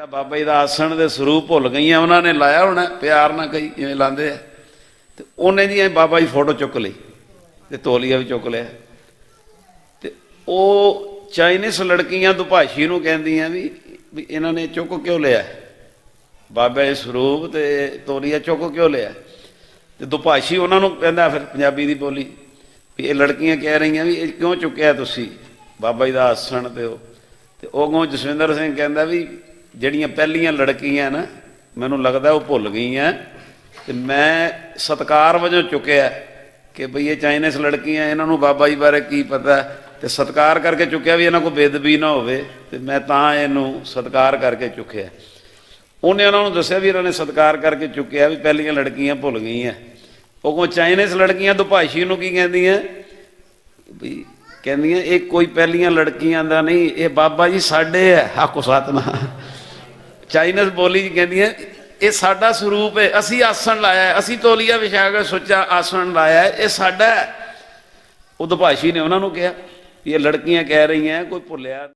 ਜਿਹੜਾ ਬਾਬਾ ਜੀ ਦਾ ਆਸਣ ਦੇ ਸਰੂਪ ਭੁੱਲ ਗਈਆਂ, ਉਹਨਾਂ ਨੇ ਲਾਇਆ ਹੋਣਾ, ਪਿਆਰ ਨਾਲ ਕਈ ਜਿਵੇਂ ਲਾਉਂਦੇ ਆ। ਤੇ ਉਹਨੇ ਜੀ ਬਾਬਾ ਜੀ ਫੋਟੋ ਚੁੱਕ ਲਈ ਤੇ ਤੋਲੀਆ ਵੀ ਚੁੱਕ ਲਿਆ। ਤੇ ਉਹ ਚਾਈਨੀਸ ਲੜਕੀਆਂ ਦੁਭਾਸ਼ੀ ਨੂੰ ਕਹਿੰਦੀਆਂ ਵੀ ਵੀ ਇਹਨਾਂ ਨੇ ਚੁੱਕ ਕਿਉਂ ਲਿਆ? ਬਾਬਾ ਜੀ ਸਰੂਪ ਤੇ ਤੋਲੀਆ ਚੁੱਕ ਕਿਉਂ ਲਿਆ? ਤੇ ਦੁਭਾਸ਼ੀ ਉਹਨਾਂ ਨੂੰ ਕਹਿੰਦਾ ਫਿਰ ਪੰਜਾਬੀ ਦੀ ਬੋਲੀ, ਵੀ ਇਹ ਲੜਕੀਆਂ ਕਹਿ ਰਹੀਆਂ ਵੀ ਇਹ ਕਿਉਂ ਚੁੱਕਿਆ ਤੁਸੀਂ? ਬਾਬਾ ਜੀ ਦਾ ਆਸਣ ਤੇ ਉਹ ਤੇ ਉਹ ਗੋਂ ਜਸਵਿੰਦਰ ਸਿੰਘ ਕਹਿੰਦਾ ਵੀ ਜਿਹੜੀਆਂ ਪਹਿਲੀਆਂ ਲੜਕੀਆਂ ਨਾ, ਮੈਨੂੰ ਲੱਗਦਾ ਉਹ ਭੁੱਲ ਗਈਆਂ। ਤੇ ਮੈਂ ਸਤਕਾਰ ਵਜੋਂ ਚੁੱਕਿਆ ਕਿ ਭਈ ਇਹ ਚਾਈਨੀਸ ਲੜਕੀਆਂ, ਇਹਨਾਂ ਨੂੰ ਬਾਬਾ ਜੀ ਬਾਰੇ ਕੀ ਪਤਾ? ਤੇ ਸਤਕਾਰ ਕਰਕੇ ਚੁੱਕਿਆ ਵੀ ਇਹਨਾਂ ਕੋਲ ਬੇਦਬੀ ਨਾ ਹੋਵੇ, ਤੇ ਮੈਂ ਤਾਂ ਇਹਨੂੰ ਸਤਕਾਰ ਕਰਕੇ ਚੁੱਕਿਆ। ਉਹਨੇ ਉਹਨਾਂ ਨੂੰ ਦੱਸਿਆ ਵੀ ਇਹਨਾਂ ਨੇ ਸਤਕਾਰ ਕਰਕੇ ਚੁੱਕਿਆ ਵੀ ਪਹਿਲੀਆਂ ਲੜਕੀਆਂ ਭੁੱਲ ਗਈਆਂ। ਉਹ ਕੋ ਚਾਈਨੀਸ ਲੜਕੀਆਂ ਦੁਭਾਸ਼ੀ ਨੂੰ ਕੀ ਕਹਿੰਦੀਆਂ? ਵੀ ਕਹਿੰਦੀਆਂ, ਇਹ ਕੋਈ ਪਹਿਲੀਆਂ ਲੜਕੀਆਂ ਦਾ ਨਹੀਂ, ਇਹ ਬਾਬਾ ਜੀ ਸਾਡੇ ਹੈ ਹਾਕੋ ਸਤਨਾ ਚਾਈਨੀਸ ਬੋਲੀ ਕਹਿੰਦੀ ਹੈ, ਇਹ ਸਾਡਾ ਸਰੂਪ ਹੈ, ਅਸੀਂ ਆਸਣ ਲਾਇਆ ਅਸੀਂ ਤੋਲੀਆ ਵਿਛਾ ਕੇ ਸੋਚਾ ਆਸਣ ਲਾਇਆ ਇਹ ਸਾਡਾ ਉਦਭਾਸ਼ੀ ਨੇ ਉਹਨਾਂ ਨੂੰ ਕਿਹਾ ਵੀ ਇਹ ਲੜਕੀਆਂ ਕਹਿ ਰਹੀਆਂ, ਕੋਈ ਭੁੱਲਿਆ